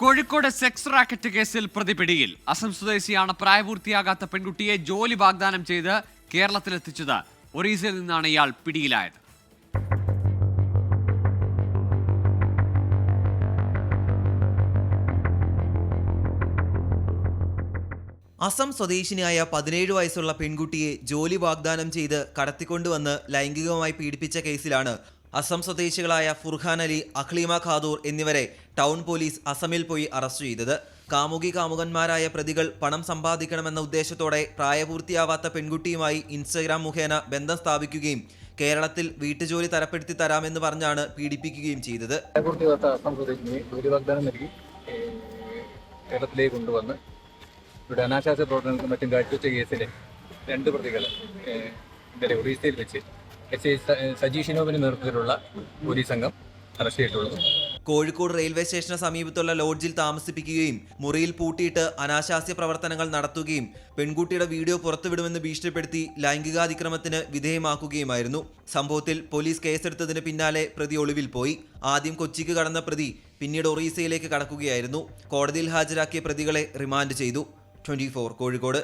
Kozhikode sex racket കേസിൽ പ്രതിപിടിയിൽ അസം സ്വദേശിയാണ് പ്രായപൂർത്തിയാകാത്ത പെൺകുട്ടിയെ ജോലി വാഗ്ദാനം ചെയ്ത് കേരളത്തിലെത്തിച്ചത്. ഒറീസയിൽ നിന്നാണ് ഇയാൾ പിടിയിലായത്. അസം സ്വദേശിനിയായ പതിനേഴ് വയസ്സുള്ള പെൺകുട്ടിയെ ജോലി വാഗ്ദാനം ചെയ്ത് കടത്തിക്കൊണ്ടുവന്ന് ലൈംഗികമായി പീഡിപ്പിച്ച കേസിലാണ് അസം സ്വദേശികളായ ഫുർഖാൻ അലി അഖ്ലീമ ഖാദൂർ എന്നിവരെ ടൗൺ പോലീസ് അസമിൽ പോയി അറസ്റ്റ് ചെയ്തത്. കാമുകി കാമുകന്മാരായ പ്രതികൾ പണം സമ്പാദിക്കണമെന്ന ഉദ്ദേശത്തോടെ പ്രായപൂർത്തിയാവാത്ത പെൺകുട്ടിയുമായി ഇൻസ്റ്റഗ്രാം മുഖേന ബന്ധം സ്ഥാപിക്കുകയും കേരളത്തിൽ വീട്ടുജോലി തരപ്പെടുത്തി തരാമെന്ന് പറഞ്ഞാണ് പീഡിപ്പിക്കുകയും ചെയ്തത്. കേരളത്തിലേക്ക് കൊണ്ടുവന്ന്. ഇവിടെ അനാശാസ്യ പ്രവർത്തനങ്ങൾക്കും മറ്റും കാഴ്ചവെച്ച കേസിലെ രണ്ട് പ്രതികൾ ഇന്നലെ ഒഡീസയിൽ വെച്ച് എസ് ഐ സജി ഷിനോബിന് നേതൃത്വത്തിലുള്ള പോലീസ് സംഘം അറസ്റ്റ് ചെയ്തിട്ടുള്ളത്. കോഴിക്കോട് റെയിൽവേ സ്റ്റേഷന് സമീപത്തുള്ള ലോഡ്ജിൽ താമസിപ്പിക്കുകയും മുറിയിൽ പൂട്ടിയിട്ട് അനാശാസ്യ പ്രവർത്തനങ്ങൾ നടത്തുകയും പെൺകുട്ടിയുടെ വീഡിയോ പുറത്തുവിടുമെന്ന് ഭീഷണിപ്പെടുത്തി ലൈംഗികാതിക്രമത്തിന് വിധേയമാക്കുകയുമായിരുന്നു. സംഭവത്തിൽ പോലീസ് കേസെടുത്തതിന് പിന്നാലെ പ്രതി ഒളിവിൽ പോയി. ആദ്യം കൊച്ചിക്ക് കടന്ന പ്രതി പിന്നീട് ഒറീസയിലേക്ക് കടക്കുകയായിരുന്നു. കോടതിയിൽ ഹാജരാക്കിയ പ്രതികളെ റിമാൻഡ് ചെയ്തു. ട്വന്റി കോഴിക്കോട്.